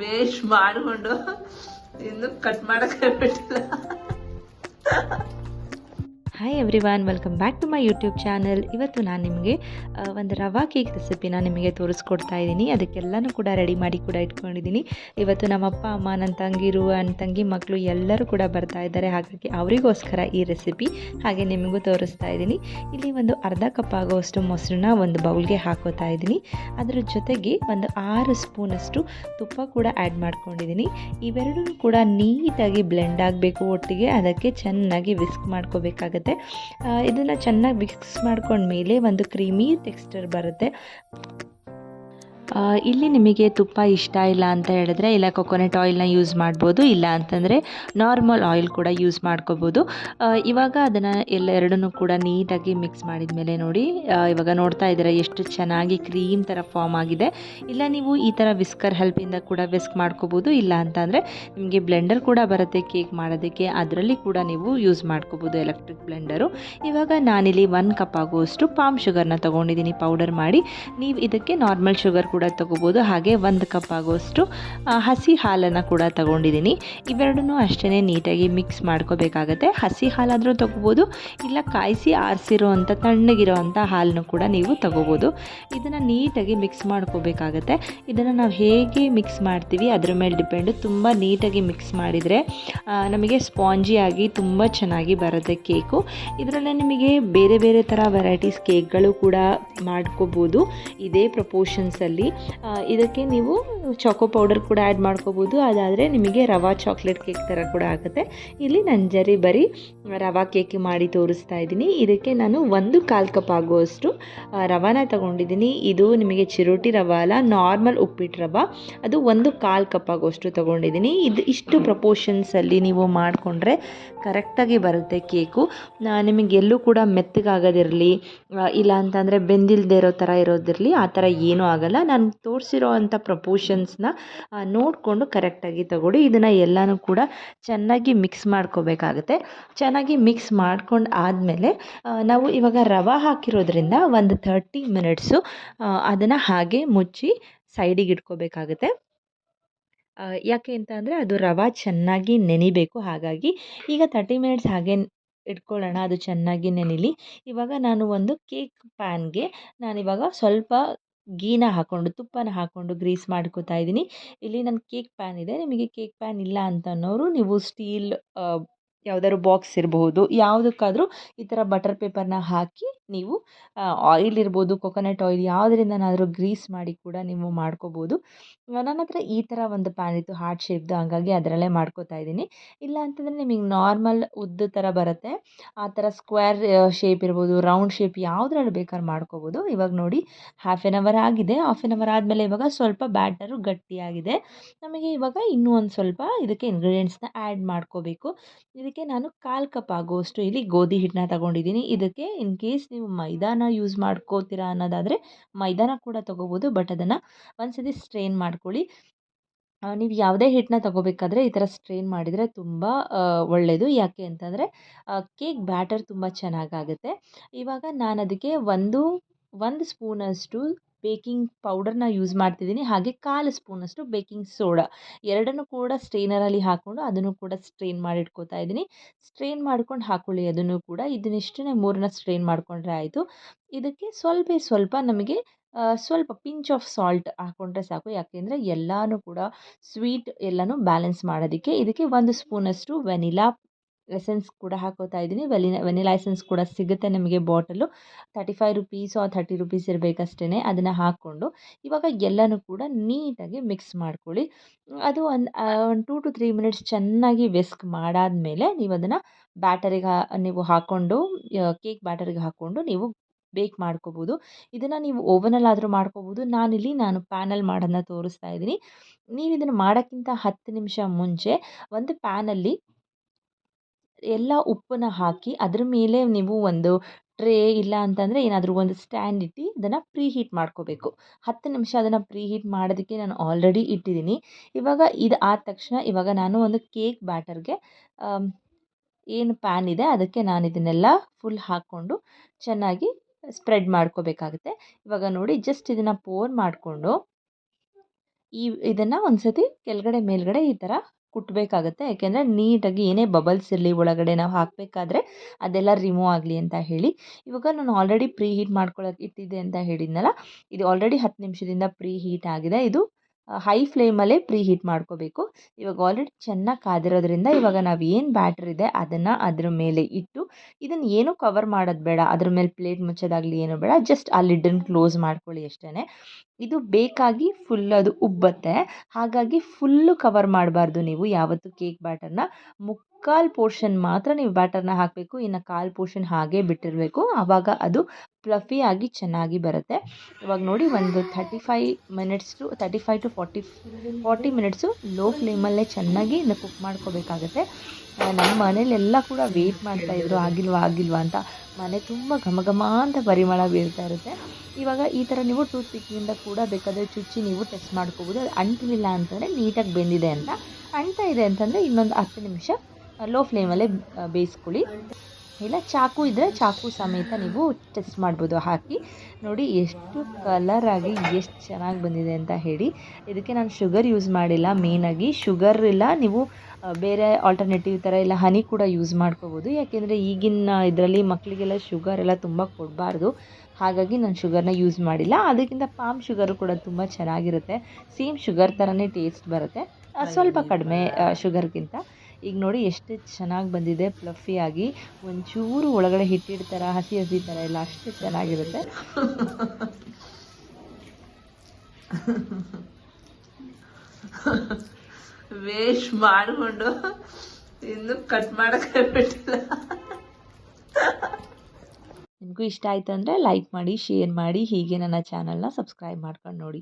Waste ಮಾಡಿಕೊಂಡು ಇನ್ನು cut ಮಾಡಕ್ಕೆ ಬಿಟ್ಟಿಲ್ಲ. Hi everyone welcome back to my YouTube channel ಇವತ್ತು ನಾನು ನಿಮಗೆ ಒಂದು ರವಾ ಕೇಕ್ ರೆಸಿಪಿನ ನಿಮಗೆ ತೋರಿಸ್ಕೊಡ್ತಾ ಇದ್ದೀನಿ. ಅದಕ್ಕೆಲ್ಲನೂ ಕೂಡ ರೆಡಿ ಮಾಡಿ ಕೂಡ ಇಟ್ಕೊಂಡಿದ್ದೀನಿ. ಇವತ್ತು ನಮ್ಮ ಅಪ್ಪ, ಅಮ್ಮ ನನ್ನ ತಂಗಿರು ನನ್ನ ತಂಗಿ ಮಕ್ಕಳು ಎಲ್ಲರೂ ಕೂಡ ಬರ್ತಾ ಇದ್ದಾರೆ. ಹಾಗಾಗಿ ಅವರಿಗೋಸ್ಕರ ಈ ರೆಸಿಪಿ ಹಾಗೆ ನಿಮಗೂ ತೋರಿಸ್ತಾ ಇದ್ದೀನಿ. ಇಲ್ಲಿ ಒಂದು ಅರ್ಧ ಕಪ್ ಆಗೋವಷ್ಟು ಮೊಸರನ್ನ ಒಂದು ಬೌಲ್ಗೆ ಹಾಕೋತಾ ಇದ್ದೀನಿ. ಅದರ ಜೊತೆಗೆ ಒಂದು ಆರು ಸ್ಪೂನಷ್ಟು ತುಪ್ಪ ಕೂಡ ಆ್ಯಡ್ ಮಾಡ್ಕೊಂಡಿದ್ದೀನಿ. ಇವೆರಡೂ ಕೂಡ ನೀಟಾಗಿ ಬ್ಲೆಂಡ್ ಆಗಬೇಕು ಒಟ್ಟಿಗೆ. ಅದಕ್ಕೆ ಚೆನ್ನಾಗಿ ವಿಸ್ಕ್ ಮಾಡ್ಕೋಬೇಕಾಗತ್ತೆ. ಇದನ್ನು ಚೆನ್ನಾಗಿ ಮಿಕ್ಸ್ ಮಾಡ್ಕೊಂಡ್ಮೇಲೆ ಒಂದು ಕ್ರೀಮಿ ಟೆಕ್ಸ್ಚರ್ ಬರುತ್ತೆ. ಇಲ್ಲಿ ನಿಮಗೆ ತುಪ್ಪ ಇಷ್ಟ ಇಲ್ಲ ಅಂತ ಹೇಳಿದ್ರೆ, ಇಲ್ಲ ಕೊಕೊನೆಟ್ ಆಯಿಲ್ನ ಯೂಸ್ ಮಾಡ್ಬೋದು, ಇಲ್ಲ ಅಂತಂದರೆ ನಾರ್ಮಲ್ ಆಯಿಲ್ ಕೂಡ ಯೂಸ್ ಮಾಡ್ಕೋಬೋದು. ಇವಾಗ ಅದನ್ನು ಎಲ್ಲ ಕೂಡ ನೀಟಾಗಿ ಮಿಕ್ಸ್ ಮಾಡಿದ ಮೇಲೆ ನೋಡಿ ಇವಾಗ ನೋಡ್ತಾ ಇದ್ದೀರಾ ಎಷ್ಟು ಚೆನ್ನಾಗಿ ಕ್ರೀಮ್ ಥರ ಫಾರ್ಮ್ ಆಗಿದೆ. ಇಲ್ಲ ನೀವು ಈ ಥರ ವಿಸ್ಕರ್ ಹೆಲ್ಪಿಂದ ಕೂಡ ವಿಸ್ಕ್ ಮಾಡ್ಕೋಬೋದು, ಇಲ್ಲ ಅಂತಂದರೆ ನಿಮಗೆ ಬ್ಲೆಂಡರ್ ಕೂಡ ಬರುತ್ತೆ ಕೇಕ್ ಮಾಡೋದಕ್ಕೆ, ಅದರಲ್ಲಿ ಕೂಡ ನೀವು ಯೂಸ್ ಮಾಡ್ಕೋಬೋದು ಎಲೆಕ್ಟ್ರಿಕ್ ಬ್ಲೆಂಡರು ಇವಾಗ ನಾನಿಲ್ಲಿ ಒನ್ ಕಪ್ ಆಗುವಷ್ಟು ಪಾಮ್ ಶುಗರ್ನ ತೊಗೊಂಡಿದ್ದೀನಿ ಪೌಡರ್ ಮಾಡಿ. ನೀವು ಇದಕ್ಕೆ ನಾರ್ಮಲ್ ಶುಗರ್ ಕೂಡ ತಗೋಬೋದು. ಹಾಗೆ ಒಂದು ಕಪ್ ಆಗೋಷ್ಟು ಹಸಿ ಹಾಲನ್ನು ಕೂಡ ತಗೊಂಡಿದ್ದೀನಿ ಇವೆರಡನ್ನೂ ಅಷ್ಟೇ ನೀಟಾಗಿ ಮಿಕ್ಸ್ ಮಾಡ್ಕೋಬೇಕಾಗತ್ತೆ. ಹಸಿ ಹಾಲಾದರೂ ತಗೋಬೋದು, ಇಲ್ಲ ಕಾಯಿಸಿ ಆರಿಸಿರೋ ಅಂಥ ತಣ್ಣಗಿರೋ ಹಾಲನ್ನು ಕೂಡ ನೀವು ತಗೋಬೋದು. ಇದನ್ನು ನೀಟಾಗಿ ಮಿಕ್ಸ್ ಮಾಡ್ಕೋಬೇಕಾಗತ್ತೆ. ಇದನ್ನು ನಾವು ಹೇಗೆ ಮಿಕ್ಸ್ ಮಾಡ್ತೀವಿ, ಅದ್ರ ಮೇಲೆ ಡಿಪೆಂಡು ತುಂಬ ನೀಟಾಗಿ ಮಿಕ್ಸ್ ಮಾಡಿದರೆ ನಮಗೆ ಸ್ಪಾಂಜಿಯಾಗಿ ತುಂಬ ಚೆನ್ನಾಗಿ ಬರುತ್ತೆ ಕೇಕು. ಇದರಲ್ಲೇ ನಿಮಗೆ ಬೇರೆ ಬೇರೆ ಥರ ವೆರೈಟೀಸ್ ಕೇಕ್ಗಳು ಕೂಡ ಮಾಡ್ಕೋಬೋದು. ಇದೇ ಪ್ರಪೋರ್ಷನ್ಸಲ್ಲಿ ಇದಕ್ಕೆ ನೀವು ಚಾಕೋ ಪೌಡರ್ ಕೂಡ ಆ್ಯಡ್ ಮಾಡ್ಕೋಬೋದು. ಅದಾದರೆ ನಿಮಗೆ ರವಾ ಚಾಕ್ಲೇಟ್ ಕೇಕ್ ಥರ ಕೂಡ ಆಗುತ್ತೆ. ಇಲ್ಲಿ ನಾನು ಜರಿ ಬರೀ ರವಾ ಕೇಕ್ ಮಾಡಿ ತೋರಿಸ್ತಾ ಇದ್ದೀನಿ. ಇದಕ್ಕೆ ನಾನು ಒಂದು ಕಾಲು ಕಪ್ ಆಗುವಷ್ಟು ರವಾನ ತಗೊಂಡಿದ್ದೀನಿ. ಇದು ನಿಮಗೆ ಚಿರೋಟಿ ರವಾ ಅಲ್ಲ ನಾರ್ಮಲ್ ಉಪ್ಪಿಟ್ಟು ರವಾ. ಅದು ಒಂದು ಕಾಲು ಕಪ್ ಆಗುವಷ್ಟು ತೊಗೊಂಡಿದ್ದೀನಿ. ಇದು ಇಷ್ಟು ಪ್ರಪೋರ್ಷನ್ಸಲ್ಲಿ ನೀವು ಮಾಡಿಕೊಂಡ್ರೆ ಕರೆಕ್ಟಾಗಿ ಬರುತ್ತೆ ಕೇಕು ನಿಮಗೆ ಎಲ್ಲೂ ಕೂಡ ಮೆತ್ತಗಾಗೋದಿರಲಿ ಇಲ್ಲ ಅಂತಂದರೆ ಬೆಂದಿಲ್ಲದೆ ಇರೋ ಥರ ಇರೋದಿರಲಿ, ಆ ಥರ ಏನೂ ಆಗಲ್ಲ. ನಾನು ತೋರಿಸಿರೋ ಅಂಥ ಪ್ರಪೋರ್ಷನ್ಸ್ನ ನೋಡಿಕೊಂಡು ಕರೆಕ್ಟಾಗಿ ತಗೊಳ್ಳಿ. ಇದನ್ನು ಎಲ್ಲನೂ ಕೂಡ ಚೆನ್ನಾಗಿ ಮಿಕ್ಸ್ ಮಾಡ್ಕೋಬೇಕಾಗತ್ತೆ. ಚೆನ್ನಾಗಿ ಮಿಕ್ಸ್ ಮಾಡ್ಕೊಂಡು ಆದಮೇಲೆ ನಾವು ಇವಾಗ ರವೆ ಹಾಕಿರೋದ್ರಿಂದ ಒಂದು ತರ್ಟಿ ಮಿನಿಟ್ಸು ಅದನ್ನು ಹಾಗೆ ಮುಚ್ಚಿ ಸೈಡಿಗೆ ಇಟ್ಕೋಬೇಕಾಗುತ್ತೆ. ಯಾಕೆ ಅಂತ ಅಂದರೆ ಅದು ರವೆ ಚೆನ್ನಾಗಿ ನೆನಿಬೇಕು. ಹಾಗಾಗಿ ಈಗ ತರ್ಟಿ ಮಿನಿಟ್ಸ್ ಹಾಗೆ ಇಟ್ಕೊಳ್ಳೋಣ, ಅದು ಚೆನ್ನಾಗಿ ನೆನಿಲಿ. ಇವಾಗ ನಾನು ಒಂದು ಕೇಕ್ ಪ್ಯಾನ್ಗೆ ನಾನಿವಾಗ ಸ್ವಲ್ಪ ಗೀನ ಹಾಕ್ಕೊಂಡು ತುಪ್ಪನ ಹಾಕ್ಕೊಂಡು ಗ್ರೀಸ್ ಮಾಡ್ಕೋತಾ ಇದ್ದೀನಿ. ಇಲ್ಲಿ ನನ್ನ ಕೇಕ್ ಪ್ಯಾನ್ ಇದೆ. ನಿಮಗೆ ಕೇಕ್ ಪ್ಯಾನ್ ಇಲ್ಲ ಅಂತ ಅನ್ನೋರು ನೀವು ಸ್ಟೀಲ್ ಯಾವುದಾದ್ರು ಬಾಕ್ಸ್ ಇರಬಹುದು. ಯಾವುದಕ್ಕಾದರೂ ಈ ಥರ ಬಟರ್ ಪೇಪರ್ನ ಹಾಕಿ ನೀವು ಆಯಿಲ್ ಇರ್ಬೋದು, ಕೊಕೊನಟ್ ಆಯಿಲ್ ಯಾವುದರಿಂದನಾದರೂ ಗ್ರೀಸ್ ಮಾಡಿ ಕೂಡ ನೀವು ಮಾಡ್ಕೋಬೋದು ನನ್ನ ಹತ್ರ ಈ ಥರ ಒಂದು ಪ್ಯಾನ್ ಇತ್ತು, ಹಾರ್ಟ್ ಶೇಪ್ದು. ಹಂಗಾಗಿ ಅದರಲ್ಲೇ ಮಾಡ್ಕೋತಾ ಇದ್ದೀನಿ. ಇಲ್ಲ ಅಂತಂದರೆ ನಿಮಗೆ ನಾರ್ಮಲ್ ಉದ್ದ ಥರ ಬರುತ್ತೆ. ಆ ಥರ ಸ್ಕ್ವೇರ್ ಶೇಪ್ ಇರ್ಬೋದು, ರೌಂಡ್ ಶೇಪ್ ಯಾವುದ್ರಲ್ಲಿ ಬೇಕಾದ್ರೂ ಮಾಡ್ಕೋಬೋದು ಇವಾಗ ನೋಡಿ, ಹಾಫ್ ಆನ್ ಅವರ್ ಆಗಿದೆ. ಹಾಫ್ ಆನ್ ಅವರ್ ಆದಮೇಲೆ ಇವಾಗ ಸ್ವಲ್ಪ ಬ್ಯಾಟರು ಗಟ್ಟಿಯಾಗಿದೆ. ನಮಗೆ ಇವಾಗ ಇನ್ನೂ ಒಂದು ಸ್ವಲ್ಪ ಇದಕ್ಕೆ ಇಂಗ್ರೀಡಿಯೆಂಟ್ಸ್ನ ಆ್ಯಡ್ ಮಾಡ್ಕೋಬೇಕು. ಇದಕ್ಕೆ ನಾನು ಕಾಲು ಕಪ್ ಆಗುವಷ್ಟು ಇಲ್ಲಿ ಗೋಧಿ ಹಿಟ್ಟನ್ನ ತಗೊಂಡಿದ್ದೀನಿ. ಇದಕ್ಕೆ ಇನ್ ಕೇಸ್ ನೀವು ಮೈದಾನ ಯೂಸ್ ಮಾಡ್ಕೋತೀರಾ ಅನ್ನೋದಾದರೆ ಮೈದಾನ ಕೂಡ ತೊಗೋಬೋದು ಬಟ್ ಅದನ್ನು ಒಂದ್ಸತಿ ಸ್ಟ್ರೈನ್ ಮಾಡ್ಕೊಳ್ಳಿ. ನೀವು ಯಾವುದೇ ಹಿಟ್ಟನ್ನ ತಗೋಬೇಕಾದ್ರೆ ಈ ಥರ ಸ್ಟ್ರೈನ್ ಮಾಡಿದರೆ ತುಂಬ ಒಳ್ಳೆಯದು ಯಾಕೆ ಅಂತಂದರೆ ಕೇಕ್ ಬ್ಯಾಟರ್ ತುಂಬ ಚೆನ್ನಾಗಾಗುತ್ತೆ. ಇವಾಗ ನಾನು ಅದಕ್ಕೆ ಒಂದು ಒಂದು ಸ್ಪೂನಷ್ಟು ಬೇಕಿಂಗ್ ಪೌಡರ್ನ ಯೂಸ್ ಮಾಡ್ತಿದ್ದೀನಿ ಹಾಗೆ ಕಾಲು ಸ್ಪೂನಷ್ಟು ಬೇಕಿಂಗ್ ಸೋಡಾ. ಎರಡನ್ನೂ ಕೂಡ ಸ್ಟ್ರೈನರಲ್ಲಿ ಹಾಕ್ಕೊಂಡು ಅದನ್ನು ಕೂಡ ಸ್ಟ್ರೈನ್ ಮಾಡಿ ಇಟ್ಕೋತಾ ಇದ್ದೀನಿ ಸ್ಟ್ರೈನ್ ಮಾಡ್ಕೊಂಡು ಹಾಕ್ಕೊಳ್ಳಿ ಅದನ್ನು ಕೂಡ. ಇದನ್ನಿಷ್ಟೇ ಮೂರನ್ನ ಸ್ಟ್ರೈನ್ ಮಾಡಿಕೊಂಡ್ರೆ ಆಯಿತು. ಇದಕ್ಕೆ ಸ್ವಲ್ಪ ಸ್ವಲ್ಪ ನಮಗೆ ಸ್ವಲ್ಪ ಪಿಂಚ್ ಆಫ್ ಸಾಲ್ಟ್ ಹಾಕ್ಕೊಂಡ್ರೆ ಸಾಕು. ಯಾಕೆಂದರೆ ಎಲ್ಲನೂ ಕೂಡ ಸ್ವೀಟ್ ಎಲ್ಲನೂ ಬ್ಯಾಲೆನ್ಸ್ ಮಾಡೋದಕ್ಕೆ. ಇದಕ್ಕೆ ಒಂದು ಸ್ಪೂನಷ್ಟು ವೆನಿಲಾ ಎಸೆನ್ಸ್ ಕೂಡ ಹಾಕೋತಾ ಇದ್ದೀನಿ. ವೆಲಿನ, ವೆನಿಲಾ ಎಸೆನ್ಸ್ ಕೂಡ ಸಿಗುತ್ತೆ ನಿಮಗೆ ಬಾಟಲು. ತರ್ಟಿ ಫೈವ್ ರುಪೀಸ್ ಆ ಥರ್ಟಿ ರುಪೀಸ್ ಇರಬೇಕಷ್ಟೇ ಅದನ್ನು ಹಾಕ್ಕೊಂಡು. ಇವಾಗ ಎಲ್ಲನೂ ಕೂಡ ನೀಟಾಗಿ ಮಿಕ್ಸ್ ಮಾಡ್ಕೊಳ್ಳಿ. ಅದು ಒಂದು ಒಂದು ಟೂ ಟು ತ್ರೀ ಮಿನಿಟ್ಸ್ ಚೆನ್ನಾಗಿ ವಿಸ್ಕ್ ಮಾಡಾದಮೇಲೆ ನೀವು ಅದನ್ನು ಬ್ಯಾಟರಿಗೆ ನೀವು ಹಾಕ್ಕೊಂಡು ಕೇಕ್ ಬ್ಯಾಟರಿಗೆ ಹಾಕ್ಕೊಂಡು ನೀವು ಬೇಕ್ ಮಾಡ್ಕೋಬೋದು. ಇದನ್ನು ನೀವು ಓವನಲ್ಲಾದರೂ ಮಾಡ್ಕೋಬೋದು. ನಾನಿಲ್ಲಿ ನಾನು ಪ್ಯಾನಲ್ಲಿ ಮಾಡೋದನ್ನ ತೋರಿಸ್ತಾ ಇದ್ದೀನಿ. ನೀವು ಇದನ್ನು ಮಾಡೋಕ್ಕಿಂತ ಹತ್ತು ನಿಮಿಷ ಮುಂಚೆ ಒಂದು ಪ್ಯಾನಲ್ಲಿ ಎಲ್ಲ ಉಪ್ಪನ್ನ ಹಾಕಿ ಅದ್ರ ಮೇಲೆ ನೀವು ಒಂದು ಟ್ರೇ ಇಲ್ಲ ಅಂತಂದರೆ ಏನಾದರೂ ಒಂದು ಸ್ಟ್ಯಾಂಡ್ ಇಟ್ಟು ಅದನ್ನು ಪ್ರೀ ಹೀಟ್ ಮಾಡ್ಕೋಬೇಕು. ಹತ್ತು ನಿಮಿಷ ಅದನ್ನು ಪ್ರೀ ಹೀಟ್ ಮಾಡೋದಕ್ಕೆ ನಾನು ಆಲ್ರೆಡಿ ಇಟ್ಟಿದ್ದೀನಿ. ಇವಾಗ ಇದು ಆದ ತಕ್ಷಣ ಇವಾಗ ನಾನು ಒಂದು ಕೇಕ್ ಬ್ಯಾಟರ್ಗೆ ಏನು ಪ್ಯಾನ್ ಇದೆ ಅದಕ್ಕೆ ನಾನು ಇದನ್ನೆಲ್ಲ ಫುಲ್ ಹಾಕ್ಕೊಂಡು ಚೆನ್ನಾಗಿ ಸ್ಪ್ರೆಡ್ ಮಾಡ್ಕೋಬೇಕಾಗುತ್ತೆ. ಇವಾಗ ನೋಡಿ ಜಸ್ಟ್ ಇದನ್ನು ಪೋರ್ ಮಾಡಿಕೊಂಡು ಈ, ಇದನ್ನು ಒಂದು ಸತಿ ಕೆಳಗಡೆ ಮೇಲುಗಡೆ ಈ ಥರ ಕುಟ್ಟಬೇಕಾಗತ್ತೆ ಯಾಕೆಂದರೆ ನೀಟಾಗಿ ಏನೇ ಬಬಲ್ಸ್ ಇರಲಿ, ಒಳಗಡೆ ನಾವು ಹಾಕಬೇಕಾದ್ರೆ ಅದೆಲ್ಲ ರಿಮೂವ್ ಆಗಲಿ ಅಂತ ಹೇಳಿ. ಇವಾಗ ನಾನು ಆಲ್ರೆಡಿ ಪ್ರೀ ಹೀಟ್ ಮಾಡ್ಕೊಳ್ಳೋಕೆ ಇಟ್ಟಿದ್ದೆ ಅಂತ ಹೇಳಿದ್ನಲ್ಲ, ಇದು ಆಲ್ರೆಡಿ ಹತ್ತು ನಿಮಿಷದಿಂದ ಪ್ರೀ ಹೀಟ್ ಆಗಿದೆ. ಇದು ಹೈ ಫ್ಲೇಮಲ್ಲೇ ಪ್ರೀ ಹೀಟ್ ಮಾಡ್ಕೋಬೇಕು. ಇವಾಗ ಆಲ್ರೆಡಿ ಚೆನ್ನಾಗಿ ಕಾದಿರೋದ್ರಿಂದ ಇವಾಗ ನಾವು ಏನು ಬ್ಯಾಟರ್ ಇದೆ ಅದನ್ನು ಅದ್ರ ಮೇಲೆ ಇಟ್ಟು ಇದನ್ನು ಏನೂ ಕವರ್ ಮಾಡೋದು ಬೇಡ, ಅದ್ರ ಮೇಲೆ ಪ್ಲೇಟ್ ಮುಚ್ಚೋದಾಗಲಿ ಏನೂ ಬೇಡ ಜಸ್ಟ್ ಆ ಲಿಡ್ಡನ್ನು ಕ್ಲೋಸ್ ಮಾಡ್ಕೊಳ್ಳಿ ಅಷ್ಟೇ ಇದು ಬೇಕಾಗಿ ಫುಲ್ ಅದು ಉಬ್ಬತ್ತೆ. ಹಾಗಾಗಿ ಫುಲ್ಲು ಕವರ್ ಮಾಡಬಾರ್ದು ನೀವು. ಯಾವತ್ತು ಕೇಕ್ ಬ್ಯಾಟರ್ನ ಮುಕ್ಕಾಲು ಪೋರ್ಷನ್ ಮಾತ್ರ ನೀವು ಬ್ಯಾಟರ್ನ ಹಾಕಬೇಕು. ಇನ್ನು ಕಾಲು ಪೋರ್ಷನ್ ಹಾಗೇ ಬಿಟ್ಟಿರಬೇಕು. ಆವಾಗ ಅದು ಆಗಿ ಚೆನ್ನಾಗಿ ಬರುತ್ತೆ. ಇವಾಗ ನೋಡಿ ಒಂದು thirty five minutes to thirty five to forty forty minutes low ಫ್ಲೇಮಲ್ಲೇ ಚೆನ್ನಾಗಿ ಇನ್ನು ಕುಕ್ ಮಾಡ್ಕೋಬೇಕಾಗತ್ತೆ. ನಮ್ಮ ಮನೇಲೆಲ್ಲ ಕೂಡ ವೆಯ್ಟ್ ಮಾಡ್ತಾಯಿದ್ರು ಆಗಿಲ್ವಾ ಆಗಿಲ್ವಾ ಅಂತ. ಮನೆ ತುಂಬ ಘಮ ಘಮ ಅಂತ ಪರಿಮಳ ಬೀರ್ತಾ ಇರುತ್ತೆ. ಇವಾಗ ಈ ಥರ ನೀವು ಟೂತ್ ಪಿಕ್ಕಿಂದ ಕೂಡ ಬೇಕಾದರೆ ಚುಚ್ಚಿ ನೀವು ಟೆಸ್ಟ್ ಮಾಡ್ಕೋಬೋದು. ಅದು ಅಂಟಲಿಲ್ಲ ಅಂತಂದರೆ ನೀಟಾಗಿ ಬೆಂದಿದೆ ಅಂತ. ಅಂಟ ಇದೆ ಅಂತಂದರೆ ಇನ್ನೊಂದು ಹತ್ತು ನಿಮಿಷ ಲೋ ಫ್ಲೇಮಲ್ಲೇ ಬೇಯಿಸ್ಕೊಳ್ಳಿ. ಇಲ್ಲ, ಚಾಕು ಇದ್ದರೆ ಚಾಕು ಸಮೇತ ನೀವು ಟೆಸ್ಟ್ ಮಾಡ್ಬೋದು. ಹಾಕಿ ನೋಡಿ ಎಷ್ಟು ಕಲರಾಗಿ ಎಷ್ಟು ಚೆನ್ನಾಗಿ ಬಂದಿದೆ ಅಂತ ಹೇಳಿ. ಇದಕ್ಕೆ ನಾನು ಶುಗರ್ ಯೂಸ್ ಮಾಡಿಲ್ಲ ಮೇಯ್ನಾಗಿ ಶುಗರ್ ಇಲ್ಲ. ನೀವು ಬೇರೆ ಆಲ್ಟರ್ನೇಟಿವ್ ಥರ ಇಲ್ಲ ಹನಿ ಕೂಡ ಯೂಸ್ ಮಾಡ್ಕೋಬೋದು. ಯಾಕೆಂದರೆ ಈಗಿನ ಇದರಲ್ಲಿ ಮಕ್ಕಳಿಗೆಲ್ಲ ಶುಗರ್ ಎಲ್ಲ ತುಂಬ ಕೊಡಬಾರ್ದು. ಹಾಗಾಗಿ ನಾನು ಶುಗರ್ನ ಯೂಸ್ ಮಾಡಿಲ್ಲ. ಅದಕ್ಕಿಂತ ಪಾಮ್ ಶುಗರು ಕೂಡ ತುಂಬ ಚೆನ್ನಾಗಿರುತ್ತೆ. ಸೇಮ್ ಶುಗರ್ ಥರನೇ ಟೇಸ್ಟ್ ಬರುತ್ತೆ. ಸ್ವಲ್ಪ ಕಡಿಮೆ ಶುಗರ್ಗಿಂತ ಈಗ ನೋಡಿ ಎಷ್ಟು ಚೆನ್ನಾಗಿ ಬಂದಿದೆ ಪ್ಲಫಿಯಾಗಿ ಒಂಚೂರು ಒಳಗಡೆ ಹಿಟ್ಟಿಡ್ತಾರ ಹಸಿ ಹಸಿ ಥರ ಎಲ್ಲ ಅಷ್ಟು ಚೆನ್ನಾಗಿರುತ್ತೆ. ವೇಸ್ಟ್ ಮಾಡಿಕೊಂಡು ಇನ್ನು ಕಟ್ ಮಾಡಕ್ಕೆ ಬಿಟ್ಟಿಲ್ಲ ನಿಮಗೂ ಇಷ್ಟ ಆಯ್ತು ಅಂದರೆ ಲೈಕ್ ಮಾಡಿ ಶೇರ್ ಮಾಡಿ ಹೀಗೆ ನನ್ನ ಚಾನಲ್ನ ಸಬ್ಸ್ಕ್ರೈಬ್ ಮಾಡ್ಕೊಂಡು ನೋಡಿ.